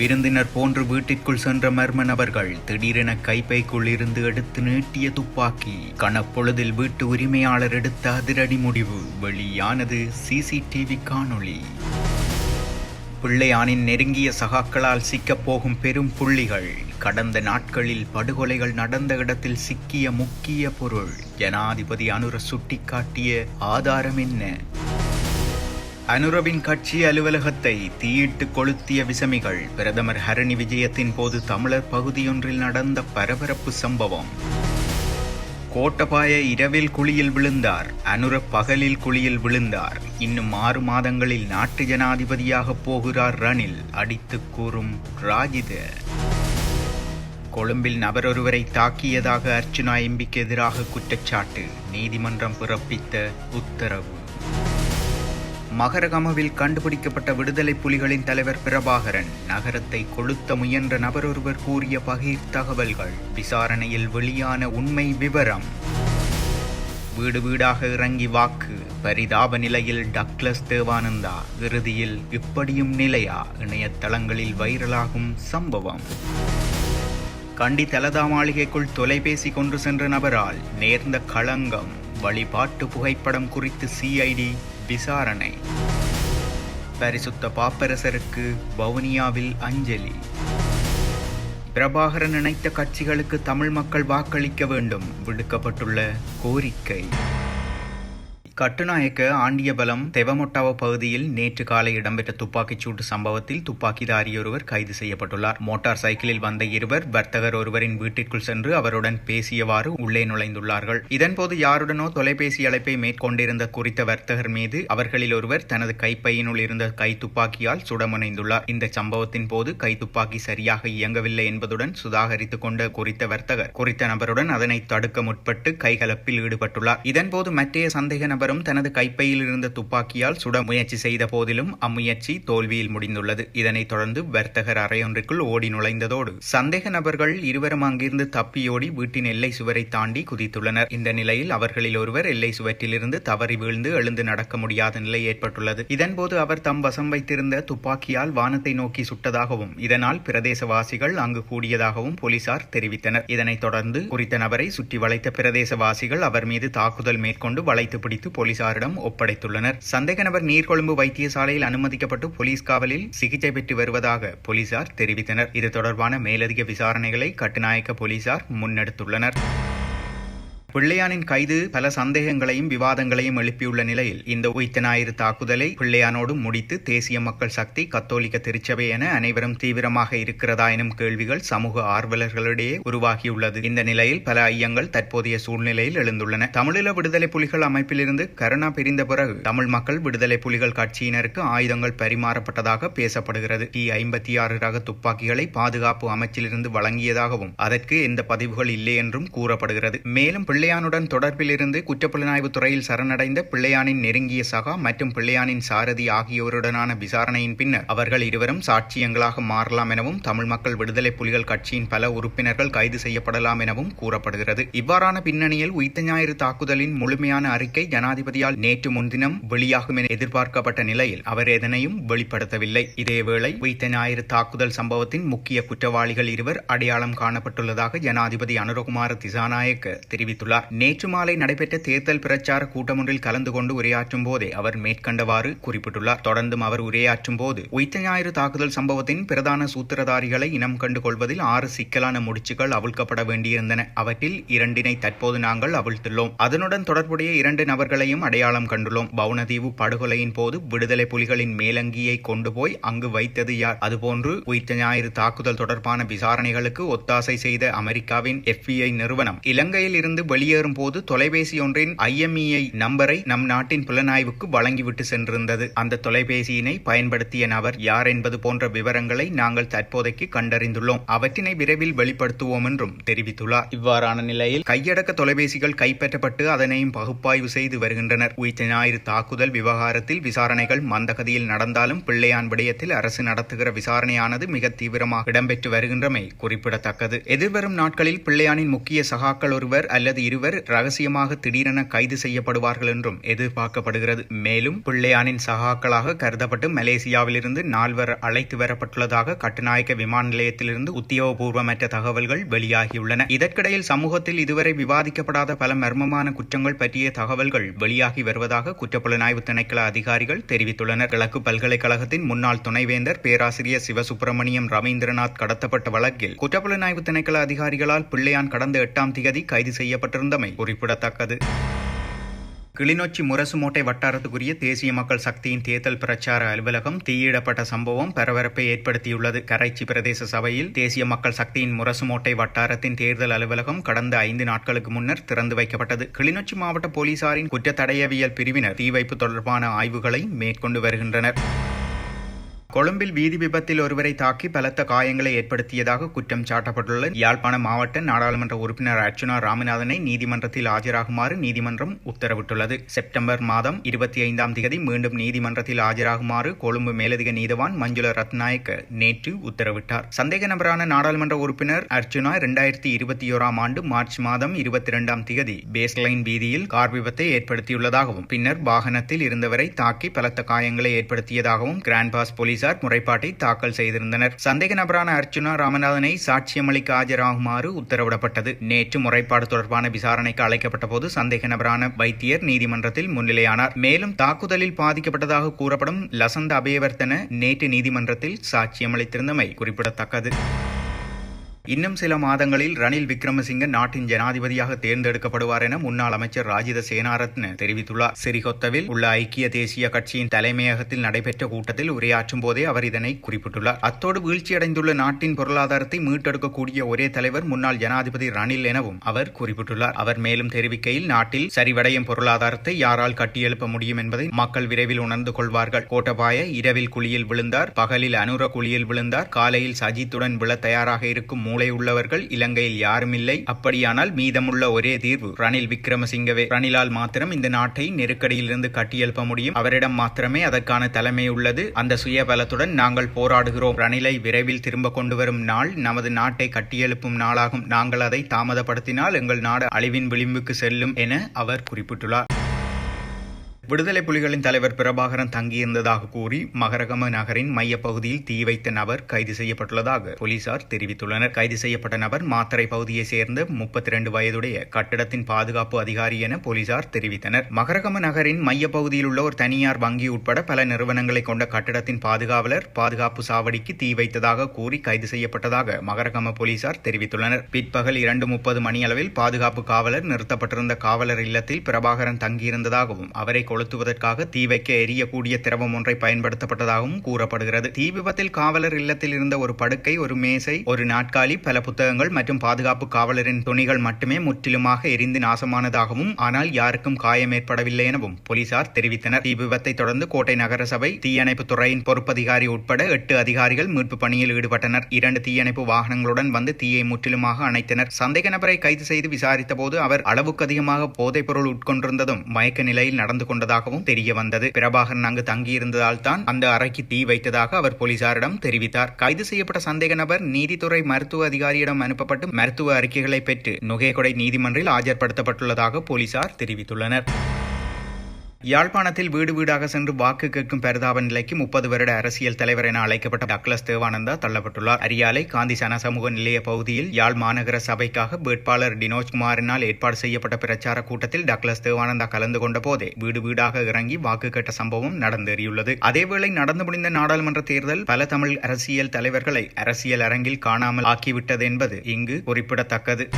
விருந்தினர் போன்று வீட்டிற்குள் சென்ற மர்ம நபர்கள் திடீரென கைப்பைக்குள் இருந்து எடுத்து நீட்டிய துப்பாக்கி. கனப்பொழுதில் வீட்டு உரிமையாளர் எடுத்த அதிரடி முடிவு. வெளியானது சிசிடிவி காணொளி. பிள்ளையானின் நெருங்கிய சகாக்களால் சிக்கப் போகும் பெரும் புள்ளிகள். கடந்த நாட்களில் படுகொலைகள் நடந்த இடத்தில் சிக்கிய முக்கிய பொருள். ஜனாதிபதி அனுர சுட்டிக்காட்டிய ஆதாரம் என்ன? அனுரவின் கட்சி அலுவலகத்தை தீயிட்டு கொளுத்திய விசமிகள் பிரதமர் ஹரணி விஜயத்தின் போது தமிழர் பகுதியொன்றில் நடந்த பரபரப்பு சம்பவம். கோட்டபாய இரவில் குழியில் விழுந்தார். அனுர பகலில் குழியில் விழுந்தார். இன்னும் ஆறு மாதங்களில் நாட்டு ஜனாதிபதியாக போகிறார் ரணில் அடித்து கூறும் ராஜித. கொழும்பில் நபரொருவரை தாக்கியதாக அர்ச்சுனா எம்பிக்கு எதிராக குற்றச்சாட்டு நீதிமன்றம் பிறப்பித்த உத்தரவு. மகரகமவில் கண்டுபிடிக்கப்பட்ட விடுதலை புலிகளின் தலைவர் பிரபாகரன் நகரத்தை கொளுத்த முயன்ற நபரொருவர் கூறிய பகிர் தகவல்கள். விசாரணையில் வெளியான உண்மை விவரம். வீடு வீடாக இறங்கி வாக்கு. பரிதாப நிலையில் டக்ளஸ் தேவானந்தா. இறுதியில் இப்படியும் நிலையா? இணையதளங்களில் வைரலாகும் சம்பவம். கண்டி தலதா மாளிகைக்குள் தொலைபேசி கொண்டு சென்ற நபரால் நேர்ந்த களங்கம். வழிபாட்டு புகைப்படம் குறித்து சிஐடி விசாரணை. பரிசுத்த பாப்பரசருக்கு வவுனியாவில் அஞ்சலி. பிரபாகரன் இணைத்த கட்சிகளுக்கு தமிழ் மக்கள் வாக்களிக்க வேண்டும். விடுக்கப்பட்டுள்ள கோரிக்கை. கட்டுநாயக்க ஆண்டியபலம் தெவமொட்டாவ பகுதியில் நேற்று காலை இடம்பெற்ற துப்பாக்கிச்சூட்டு சம்பவத்தில் துப்பாக்கிதாரியொருவர் கைது செய்யப்பட்டுள்ளார். மோட்டார் சைக்கிளில் வந்த இருவர் வர்த்தகர் ஒருவரின் வீட்டிற்குள் சென்று அவருடன் பேசியவாறு உள்ளே நுழைந்துள்ளார்கள். இதன்போது யாருடனோ தொலைபேசி அழைப்பை மேற்கொண்டிருந்த குறித்த வர்த்தகர் மீது அவர்களில் ஒருவர் தனது கைப்பையினுள் இருந்த கை துப்பாக்கியால் சுடமுனைந்துள்ளார் இந்த சம்பவத்தின் போது கை துப்பாக்கி சரியாக இயங்கவில்லை என்பதுடன் சுதாகரித்துக் கொண்ட குறித்த வர்த்தகர் குறித்த நபருடன் அதனை தடுக்க முற்பட்டு கைகலப்பில் ஈடுபட்டுள்ளார். இதன்போது மற்றைய சந்தேக நபர் நபரும் தனது கைப்பையில் இருந்த துப்பாக்கியால் சுட முயற்சி செய்த போதிலும் அம்முயற்சி தோல்வியில் முடிந்துள்ளது. இதனைத் தொடர்ந்து வர்த்தகர் அறையொன்றுக்குள் ஓடி நுழைந்ததோடு சந்தேக நபர்கள் இருவரும் அங்கிருந்து தப்பியோடி வீட்டின் எல்லை சுவரை தாண்டி குதித்துள்ளனர். இந்த நிலையில் அவர்களில் ஒருவர் எல்லை சுவற்றிலிருந்து தவறி வீழ்ந்து எழுந்து நடக்க முடியாத நிலை ஏற்பட்டுள்ளது. இதன்போது அவர் தம் வசம் வைத்திருந்த துப்பாக்கியால் வானத்தை நோக்கி சுட்டதாகவும் இதனால் பிரதேசவாசிகள் அங்கு கூடியதாகவும் போலீசார் தெரிவித்தனர். இதனைத் தொடர்ந்து குறித்த நபரை சுற்றி வளைத்த பிரதேசவாசிகள் அவர் மீது தாக்குதல் மேற்கொண்டு வளைத்து பிடித்து போலீசாரிடம் ஒப்படைத்துள்ளனர். சந்தேக நபர் நீர்கொழும்பு வைத்தியசாலையில் அனுமதிக்கப்பட்டு போலீஸ் காவலில் சிகிச்சை பெற்று வருவதாக போலீசார் தெரிவித்தனர். இது தொடர்பான மேலதிக விசாரணைகளை கட்டுநாயக்க போலீசார் முன்னெடுத்துள்ளனர். பிள்ளையானின் கைது பல சந்தேகங்களையும் விவாதங்களையும் எழுப்பியுள்ள நிலையில் இந்த உயித்த ஞாயிறு தாக்குதலை பிள்ளையானோடு முடித்து தேசிய மக்கள் சக்தி கத்தோலிக்க திருச்சபை என அனைவரும் தீவிரமாக இருக்கிறதா எனும் கேள்விகள் சமூக ஆர்வலர்களிடையே உருவாகியுள்ளது. இந்த நிலையில் பல ஐயங்கள் தற்போதைய சூழ்நிலையில் எழுந்துள்ளன. தமிழீழ விடுதலை புலிகள் அமைப்பிலிருந்து கருணா பிரிந்த பிறகு தமிழ் மக்கள் விடுதலை புலிகள் கட்சியினருக்கு ஆயுதங்கள் பரிமாறப்பட்டதாக பேசப்படுகிறது. டி ஐம்பத்தி ஆறு ரக துப்பாக்கிகளை பாதுகாப்பு அமைச்சிலிருந்து வழங்கியதாகவும் அதற்கு எந்த பதிவுகள் இல்லை என்றும் கூறப்படுகிறது. மேலும் பிள்ளையானுடன் தொடர்பிலிருந்து குற்றப்புலனாய்வு துறையில் சரணடைந்த பிள்ளையானின் நெருங்கிய சகா மற்றும் பிள்ளையானின் சாரதி ஆகியோருடனான விசாரணையின் பின்னர் அவர்கள் இருவரும் சாட்சியங்களாக மாறலாம் எனவும் தமிழ் மக்கள் விடுதலை புலிகள் கட்சியின் பல உறுப்பினர்கள் கைது செய்யப்படலாம் எனவும் கூறப்படுகிறது. இவ்வாறான பின்னணியில் உயிர்த்த ஞாயிறு தாக்குதலின் முழுமையான அறிக்கை ஜனாதிபதியால் நேற்று முன்தினம் வெளியாகும் என எதிர்பார்க்கப்பட்ட நிலையில் அவர் எதனையும் வெளிப்படுத்தவில்லை. இதேவேளை உயிர்த்த ஞாயிறு தாக்குதல் சம்பவத்தின் முக்கிய குற்றவாளிகள் இருவர் அடையாளம் காணப்பட்டுள்ளதாக ஜனாதிபதி அனுரகுமார திசாநாயக்க தெரிவித்துள்ளார் நேற்று மாலை நடைபெற்ற தேர்தல் பிரச்சார கூட்டமொன்றில் கலந்து கொண்டு உரையாற்றும் போதே அவர் மேற்கண்டவாறு குறிப்பிட்டுள்ளார். தொடர்ந்தும் அவர் உரையாற்றும் போது உயிர்த்த ஞாயிறு தாக்குதல் சம்பவத்தின் பிரதான சூத்திரதாரிகளை இனம் கண்டு கொள்வதில் ஆறு சிக்கலான முடிச்சுகள் அவிழ்க்கப்பட வேண்டியிருந்தன. அவற்றில் இரண்டினை தற்போது நாங்கள் அவிழ்த்துள்ளோம். அதனுடன் தொடர்புடைய இரண்டு நபர்களையும் அடையாளம் கண்டுள்ளோம். பவுனதீவு படுகொலையின் போது விடுதலை புலிகளின் மேலங்கியை கொண்டு போய் அங்கு வைத்தது யார்? அதுபோன்று உயிர்த்த ஞாயிறு தாக்குதல் தொடர்பான விசாரணைகளுக்கு ஒத்தாசை செய்த அமெரிக்காவின் எஃபிஐ நிறுவனம் இலங்கையில் இருந்து வெளியேறும் போது தொலைபேசி ஒன்றின் ஐஎம்இஐ நம்பரை நம் நாட்டின் புலனாய்வுக்கு வழங்கிவிட்டு சென்றிருந்தது. அந்த தொலைபேசியினை பயன்படுத்திய நபர் யார் என்பது போன்ற விவரங்களை நாங்கள் தற்போதைக்கு கண்டறிந்துள்ளோம். அவற்றினை விரைவில் வெளிப்படுத்துவோம் என்றும் தெரிவித்துள்ளார். இவ்வாறான நிலையில் கையடக்க தொலைபேசிகள் கைப்பற்றப்பட்டு அதனையும் பகுப்பாய்வு செய்து வருகின்றனர். உயிர்த்த ஞாயிறு தாக்குதல் விவகாரத்தில் விசாரணைகள் மந்தகதியில் நடந்தாலும் பிள்ளையான் விடயத்தில் அரசு நடத்துகிற விசாரணையானது மிக தீவிரமாக இடம்பெற்று வருகின்றமை குறிப்பிடத்தக்கது. எதிர்வரும் நாட்களில் பிள்ளையானின் முக்கிய சகாக்கள் ஒருவர் அல்லது இருவர் ரகசியமாக திடீரென கைது செய்யப்படுவார்கள் என்றும் எதிர்பார்க்கப்படுகிறது. மேலும் பிள்ளையானின் சகாக்களாக கருதப்பட்டு மலேசியாவிலிருந்து நால்வர் அழைத்து வரப்பட்டுள்ளதாக கட்டுநாயக்க விமான நிலையத்திலிருந்து உத்தியோகபூர்வமற்ற தகவல்கள் வெளியாகியுள்ளன. இதற்கிடையில் சமூகத்தில் இதுவரை விவாதிக்கப்படாத பல மர்மமான குற்றங்கள் பற்றிய தகவல்கள் வெளியாகி வருவதாக குற்றப்புலனாய்வு திணைக்கள அதிகாரிகள் தெரிவித்துள்ளனர். கிழக்கு பல்கலைக்கழகத்தின் முன்னாள் துணைவேந்தர் பேராசிரியர் சிவசுப்பிரமணியம் ரவீந்திரநாத் கடத்தப்பட்ட வழக்கில் குற்றப்புலனாய்வு திணைக்கள அதிகாரிகளால் பிள்ளையான் கடந்த எட்டாம் திகதி கைது செய்யப்பட்டிருந்தமை குறிப்பிடத்தக்கது. கிளிநொச்சி முரசுமோட்டை வட்டாரத்துக்குரிய தேசிய மக்கள் சக்தியின் தேர்தல் பிரச்சார அலுவலகம் தீயிடப்பட்ட சம்பவம் பரபரப்பை ஏற்படுத்தியுள்ளது. கரைச்சி பிரதேச சபையில் தேசிய மக்கள் சக்தியின் முரசுமோட்டை வட்டாரத்தின் தேர்தல் அலுவலகம் கடந்த ஐந்து நாட்களுக்கு முன்னர் திறந்து வைக்கப்பட்டது. கிளிநொச்சி மாவட்ட போலீசாரின் குற்றத்தடையவியல் பிரிவினர் தீ வைப்பு தொடர்பான ஆய்வுகளை மேற்கொண்டு வருகின்றனர். கொழும்பில் வீதி விபத்தில் ஒருவரை தாக்கி பலத்த காயங்களை ஏற்படுத்தியதாக குற்றம் சாட்டப்பட்டுள்ள யாழ்ப்பாண மாவட்ட நாடாளுமன்ற உறுப்பினர் அர்ச்சுனா ராமநாதனை நீதிமன்றத்தில் ஆஜராகுமாறு நீதிமன்றம் உத்தரவிட்டுள்ளது. செப்டம்பர் மாதம் இருபத்தி ஐந்தாம் தேதி மீண்டும் நீதிமன்றத்தில் ஆஜராகுமாறு கொழும்பு மேலதிக நீதவான் மஞ்சுள ரத்நாயக்க நேற்று உத்தரவிட்டார். சந்தேக நபரான நாடாளுமன்ற உறுப்பினர் அர்ச்சுனா இரண்டாயிரத்தி இருபத்தி ஓராம் ஆண்டு மார்ச் மாதம் இருபத்தி இரண்டாம் தேதி பேஸ்லைன் வீதியில் கார் விபத்தை ஏற்படுத்தியுள்ளதாகவும் பின்னர் வாகனத்தில் இருந்தவரை தாக்கி பலத்த காயங்களை ஏற்படுத்தியதாகவும் கிராண்ட் பாஸ் போலீஸ் போலீசார் முறைப்பாட்டை தாக்கல் செய்திருந்தனர். சந்தேக நபரான அர்ச்சுனா ராமநாதனை சாட்சியமளிக்க ஆஜராகுமாறு உத்தரவிடப்பட்டது. நேற்று முறைப்பாடு தொடர்பான விசாரணைக்கு அழைக்கப்பட்ட போது சந்தேக நபரான வைத்தியர் நீதிமன்றத்தில் முன்னிலையானார். மேலும் தாக்குதலில் பாதிக்கப்பட்டதாக கூறப்படும் லசந்த அபயவர்த்தன நேற்று நீதிமன்றத்தில் சாட்சியமளித்திருந்தமை குறிப்பிடத்தக்கது. இன்னும் சில மாதங்களில் ரணில் விக்ரமசிங்க நாட்டின் ஜனாதிபதியாக தேர்ந்தெடுக்கப்படுவார் என முன்னாள் அமைச்சர் ராஜித சேனாரத்ன தெரிவித்துள்ளார். சிறிகொத்தவில் உள்ள ஐக்கிய தேசிய கட்சியின் தலைமையகத்தில் நடைபெற்ற கூட்டத்தில் உரையாற்றும் போதே அவர் இதனை குறிப்பிட்டுள்ளார். அத்தோடு வீழ்ச்சியடைந்துள்ள நாட்டின் பொருளாதாரத்தை மீட்டெடுக்கக்கூடிய ஒரே தலைவர் முன்னாள் ஜனாதிபதி ரணில் எனவும் அவர் குறிப்பிட்டுள்ளார். அவர் மேலும் தெரிவிக்கையில் நாட்டில் சரிவடையும் பொருளாதாரத்தை யாரால் கட்டியெழுப்ப முடியும் என்பதை மக்கள் விரைவில் உணர்ந்து கொள்வார்கள். கோட்டபாய இரவில் குழியில் விழுந்தார் பகலில் அனுர குழியில் விழுந்தார் காலையில் சஜித்துடன் விழ தயாராக இருக்கும் மூளை உள்ளவர்கள் இலங்கையில் யாரும் இல்லை அப்படியானால் மீதமுள்ள ஒரே தீர்வு ரணில் விக்ரமசிங்கவே. ரணிலால் மாத்திரம் இந்த நாட்டை நெருக்கடியிலிருந்து கட்டியெழுப்ப முடியும். அவரிடம் மாத்திரமே அதற்கான தலைமை உள்ளது. அந்த சுய பலத்துடன் நாங்கள் போராடுகிறோம். ரணிலை விரைவில் திரும்ப கொண்டு வரும் நாள் நமது நாட்டை கட்டியெழுப்பும் நாளாகும். நாங்கள் அதை தாமதப்படுத்தினால் எங்கள் நாடு அழிவின் விளிம்புக்கு செல்லும் என அவர் குறிப்பிட்டுள்ளார். விடுதலை புலிகளின் தலைவர் பிரபாகரன் தங்கியிருந்ததாக கூறி மகரகம நகரின் மையப்பகுதியில் தீ வைத்த நபர் கைது செய்யப்பட்டுள்ளதாக போலீசார் தெரிவித்துள்ளனர். கைது செய்யப்பட்ட நபர் மாத்தரை பகுதியைச் சேர்ந்த முப்பத்தி இரண்டு வயதுடைய கட்டிடத்தின் பாதுகாப்பு அதிகாரி என போலீசார் தெரிவித்தனர். மகரகம நகரின் மையப்பகுதியில் உள்ள ஒரு தனியார் வங்கி உட்பட பல நிறுவனங்களை கொண்ட கட்டிடத்தின் பாதுகாவலர் பாதுகாப்பு சாவடிக்கு தீ வைத்ததாக கூறி கைது செய்யப்பட்டதாக மகரகம போலீசார் தெரிவித்துள்ளனர். பிற்பகல் இரண்டு முப்பது மணியளவில் பாதுகாப்பு காவலர் நிறுத்தப்பட்டிருந்த காவலர் இல்லத்தில் பிரபாகரன் தங்கியிருந்ததாகவும் அவரை கொளுத்துவதற்காக தீ வைக்க எரியக்கூடிய திரவம் ஒன்றை பயன்படுத்தப்பட்டதாகவும் கூறப்படுகிறது. தீ விபத்தில் காவலர் இல்லத்தில் இருந்த ஒரு படுக்கை ஒரு மேசை ஒரு நாட்காலி பல புத்தகங்கள் மற்றும் பாதுகாப்பு காவலரின் துணிகள் மட்டுமே முற்றிலுமாக எரிந்து நாசமானதாகவும் ஆனால் யாருக்கும் காயம் ஏற்படவில்லை எனவும் போலீசார் தெரிவித்தனர். தீ விபத்தை தொடர்ந்து கோட்டை நகரசபை தீயணைப்பு துறையின் பொறுப்பதிகாரி உட்பட எட்டு அதிகாரிகள் மீட்பு பணியில் ஈடுபட்டனர். இரண்டு தீயணைப்பு வாகனங்களுடன் வந்து தீயை முற்றிலுமாக அணைத்தனர். சந்தேக நபரை கைது செய்து விசாரித்த போது அவர் அளவுக்கு அதிகமாக போதைப் பொருள் உட்கொண்டிருந்ததும் மயக்க நிலையில் நடந்து கொண்டது கொண்டதாகவும் தெரிய வந்தது பிரபாகரன் அங்கு தங்கியிருந்ததால் தான் அந்த அறைக்கு தீ வைத்ததாக அவர் போலீசாரிடம் தெரிவித்தார். கைது செய்யப்பட்ட சந்தேக நபர் நீதித்துறை மருத்துவ அதிகாரியிடம் அனுப்பப்பட்டு மருத்துவ அறிக்கைகளை பெற்று நுகேகொடை நீதிமன்றில் ஆஜர்படுத்தப்பட்டுள்ளதாக போலீசார் தெரிவித்துள்ளனர். யாழ்ப்பாணத்தில் வீடு வீடாக சென்று வாக்கு கேட்கும் பரிதாப நிலைக்கு முப்பது வருட அரசியல் தலைவர் என அழைக்கப்பட்ட டக்ளஸ் தேவானந்தா தள்ளப்பட்டுள்ளார். அரியாலை காந்தி சன சமூக நிலைய பகுதியில் யாழ் மாநகர சபைக்காக வேட்பாளர் டினோஜ்குமாரினால் ஏற்பாடு செய்யப்பட்ட பிரச்சார கூட்டத்தில் டக்ளஸ் தேவானந்தா கலந்து கொண்ட போதே வீடு வீடாக இறங்கி வாக்கு கேட்ட சம்பவம் நடந்தேறியுள்ளது. அதேவேளை நடந்து முடிந்த நாடாளுமன்ற தேர்தல் பல தமிழ் அரசியல் தலைவர்களை அரசியல் அரங்கில் காணாமல் ஆக்கிவிட்டது என்பது இங்கு குறிப்பிடத்தக்கது.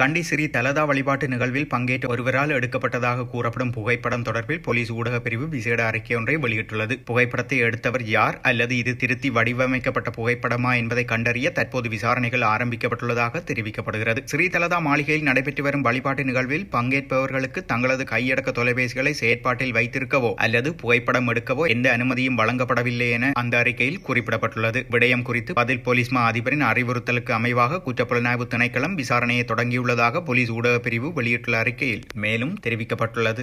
கண்டி ஸ்ரீ தலதா வழிபாட்டு நிகழ்வில் பங்கேற்ற ஒருவரால் எடுக்கப்பட்டதாக கூறப்படும் புகைப்படம் தொடர்பில் போலீஸ் ஊடக பிரிவு விசேட அறிக்கை ஒன்றை வெளியிட்டுள்ளது. புகைப்படத்தை எடுத்தவர் யார்? அல்லது இது திருத்தி வடிவமைக்கப்பட்ட புகைப்படமா என்பதை கண்டறிய தற்போது விசாரணைகள் ஆரம்பிக்கப்பட்டுள்ளதாக தெரிவிக்கப்படுகிறது. ஸ்ரீ தலதா மாளிகையில் நடைபெற்று வரும் வழிபாட்டு நிகழ்வில் பங்கேற்பவர்களுக்கு தங்களது கையடக்க தொலைபேசிகளை செயற்பாட்டில் வைத்திருக்கவோ அல்லது புகைப்படம் எடுக்கவோ எந்த அனுமதியும் வழங்கப்படவில்லை என அந்த அறிக்கையில் குறிப்பிடப்பட்டுள்ளது. விடயம் குறித்து பதில் போலீஸ் மா அதிபரின் அறிவுறுத்தலுக்கு அமைவாக குற்றப்புலனாய்வு திணைக்களம் விசாரணையை தொடங்கியுள்ளது. உள்ளதாக போலீஸ் ஊடகப்பிரிவு பிரிவு வெளியிட்டுள்ள அறிக்கையில் மேலும் தெரிவிக்கப்பட்டுள்ளது.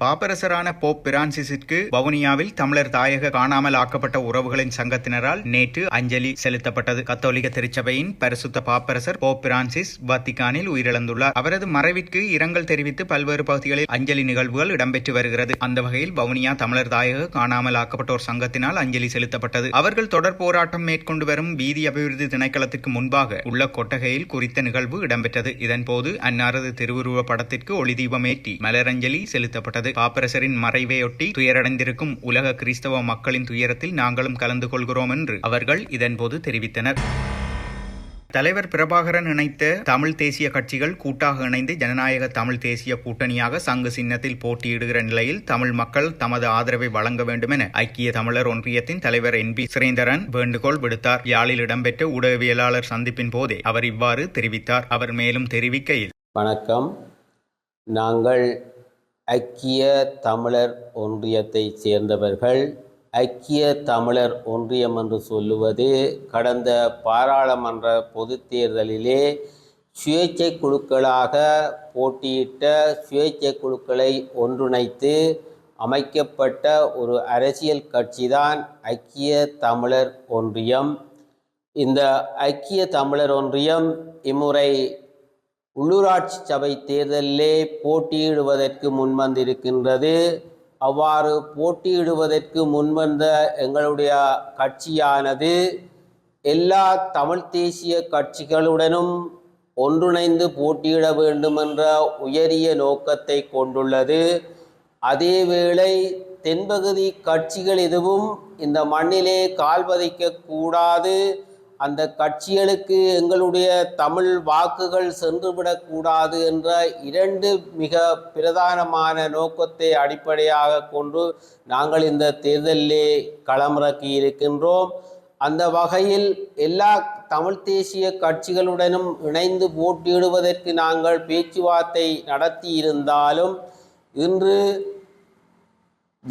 பாப்பரசரான போப் பிரான்சிஸிற்கு வவுனியாவில் தமிழர் தாயக காணாமல் ஆக்கப்பட்ட உறவுகளின் சங்கத்தினரால் நேற்று அஞ்சலி செலுத்தப்பட்டது. கத்தோலிக்க திருச்சபையின் பரிசுத்த பாப்பரசர் போப் பிரான்சிஸ் வத்திகானில் உயிரிழந்துள்ளார். அவரது மறைவிற்கு இரங்கல் தெரிவித்து பல்வேறு பகுதிகளில் அஞ்சலி நிகழ்வுகள் இடம்பெற்று வருகிறது. அந்த வகையில் வவுனியா தமிழர் தாயக காணாமல் ஆக்கப்பட்டோர் சங்கத்தினால் அஞ்சலி செலுத்தப்பட்டது. அவர்கள் தொடர் போராட்டம் மேற்கொண்டு வரும் வீதி அபிவிருத்தி திணைக்களத்திற்கு முன்பாக உள்ள கொட்டகையில் குறித்த நிகழ்வு இடம்பெற்றது. இதன்போது அன்னாரது திருவுருவ படத்திற்கு ஒளி தீபமேற்றி மலரஞ்சலி செலுத்தப்பட்டது. பாப்பரசரின் மறைவையொட்டி துயரடைந்திருக்கும் உலக கிறிஸ்தவ மக்களின் துயரத்தில் நாங்களும் கலந்து கொள்கிறோம் என்று அவர்கள் இதன்போது தெரிவித்தனர். தலைவர் பிரபாகரன் இணைத்த தமிழ் தேசிய கட்சிகள் கூட்டாக இணைந்து ஜனநாயக தமிழ் தேசிய கூட்டணியாக சங்கு சின்னத்தில் போட்டியிடுகிற நிலையில் தமிழ் மக்கள் தமது ஆதரவை வழங்க வேண்டும் என ஐக்கிய தமிழர் ஒன்றியத்தின் தலைவர் என் பி சுரேந்தரன் வேண்டுகோள் விடுத்தார். யாழில் இடம்பெற்ற ஊடகவியலாளர் சந்திப்பின் போதே அவர் இவ்வாறு தெரிவித்தார். அவர் மேலும் தெரிவிக்கையில் வணக்கம். நாங்கள் ஐக்கிய தமிழர் ஒன்றியத்தைச் சேர்ந்தவர்கள் ஐக்கிய தமிழர் ஒன்றியம் என்று சொல்லுவது கடந்த பாராளுமன்ற பொது தேர்தலிலே சுயேட்சை குழுக்களாக போட்டியிட்ட சுயேட்சை குழுக்களை ஒன்றிணைத்து அமைக்கப்பட்ட ஒரு அரசியல் கட்சிதான் ஐக்கிய தமிழர் ஒன்றியம். இந்த ஐக்கிய தமிழர் ஒன்றியம் இம்முறை உள்ளூராட்சி சபை தேர்தலிலே போட்டியிடுவதற்கு முன்வந்திருக்கின்றது. அவ்வாறு போட்டியிடுவதற்கு முன்வந்த எங்களுடைய கட்சியானது எல்லா தமிழ் தேசிய கட்சிகளுடனும் ஒன்றிணைந்து போட்டியிட வேண்டும் என்ற உயரிய நோக்கத்தை கொண்டுள்ளது. அதேவேளை தென்பகுதி கட்சிகள் எதுவும் இந்த மண்ணிலே கால் பதிக்க கூடாது அந்த கட்சிகளுக்கு எங்களுடைய தமிழ் வாக்குகள் சென்றுவிடக்கூடாது என்ற இரண்டு மிக பிரதானமான நோக்கத்தை அடிப்படையாக கொண்டு நாங்கள் இந்த தேர்தலிலே களமிறக்கி இருக்கின்றோம். அந்த வகையில் எல்லா தமிழ் தேசிய கட்சிகளுடனும் இணைந்து போட்டியிடுவதற்கு நாங்கள் பேச்சுவார்த்தை நடத்தி இருந்தாலும் இன்று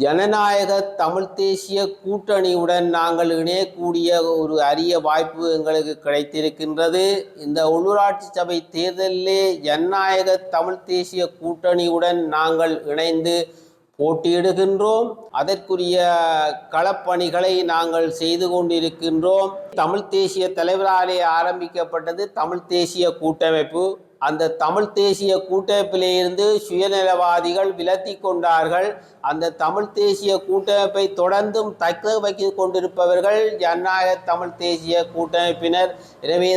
ஜனநாயக தமிழ் தேசிய கூட்டணியுடன் நாங்கள் இணையக்கூடிய ஒரு அரிய வாய்ப்பு எங்களுக்கு கிடைத்திருக்கின்றது. இந்த உள்ளூராட்சி சபை தேர்தலிலே ஜனநாயக தமிழ் தேசிய கூட்டணியுடன் நாங்கள் இணைந்து போட்டியிடுகின்றோம். அதற்குரிய களப்பணிகளை நாங்கள் செய்து கொண்டிருக்கின்றோம். தமிழ் தேசிய தலைவராலே ஆரம்பிக்கப்பட்டது தமிழ் தேசிய கூட்டமைப்பு. அந்த தமிழ் தேசிய கூட்டமைப்பிலிருந்து சுயநலவாதிகள் விலத்தி கொண்டார்கள். அந்த தமிழ் தேசிய கூட்டமைப்பை தொடர்ந்தும் தக்க வைத்து கொண்டிருப்பவர்கள் ஜனநாயக தமிழ் தேசிய கூட்டமைப்பினர். எனவே